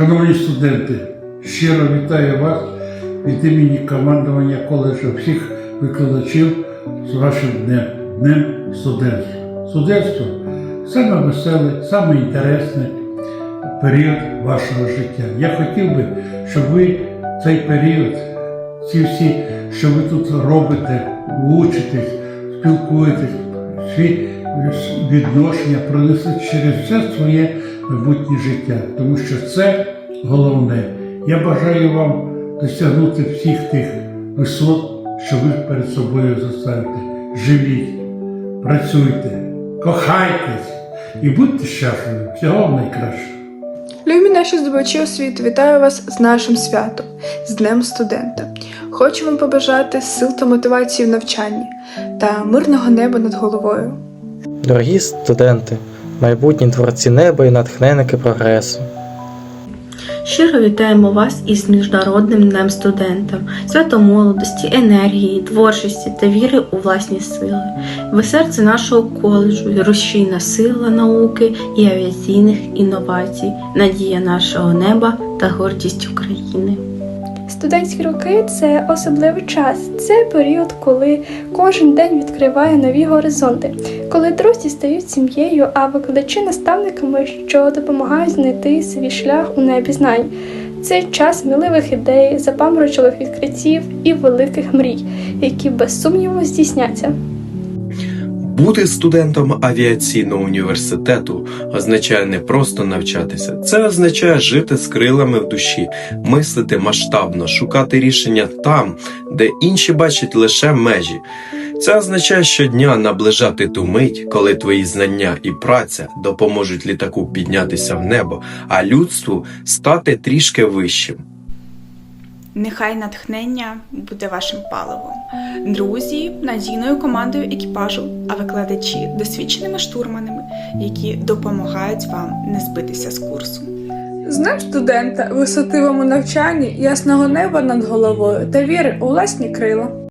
Шановні студенти, щиро вітаю вас від імені командування коледжу всіх викладачів з вашим днем, днем студентства. Студентство саме веселий, саме інтересний період вашого життя. Я хотів би, щоб ви цей період, ці всі, що ви тут робите, учитесь, спілкуєтесь, всі відношення пронесли через все своє майбутнє життя, тому що це головне. Я бажаю вам досягнути всіх тих висот, що ви перед собою заставите. Живіть, працюйте, кохайтесь і будьте щасливі. Всього вам найкращого. Любі наші здобувачі освіти, вітаю вас з нашим святом, з Днем студента. Хочу вам побажати сил та мотивації в навчанні та мирного неба над головою. Дорогі студенти, майбутні творці неба і натхненники прогресу. Щиро вітаємо вас із Міжнародним днем студента, свято молодості, енергії, творчості та віри у власні сили. Ви серце нашого коледжу, рушійна сила науки і авіаційних інновацій, надія нашого неба та гордість України. Студентські роки це особливий час. Це період, коли кожен день відкриває нові горизонти, коли друзі стають сім'єю, а викладачі наставниками, що допомагають знайти свій шлях у небі знань. Це час сміливих ідей, запаморочливих відкриттів і великих мрій, які без сумніву здійсняться. Бути студентом авіаційного університету означає не просто навчатися, це означає жити з крилами в душі, мислити масштабно, шукати рішення там, де інші бачать лише межі. Це означає щодня наближати ту мить, коли твої знання і праця допоможуть літаку піднятися в небо, а людству стати трішки вищим. Нехай натхнення буде вашим паливом, друзі надійною командою екіпажу, а викладачі досвідченими штурманами, які допомагають вам не збитися з курсу. З Днем студента, висотивому навчанні, ясного неба над головою та віри у власні крила.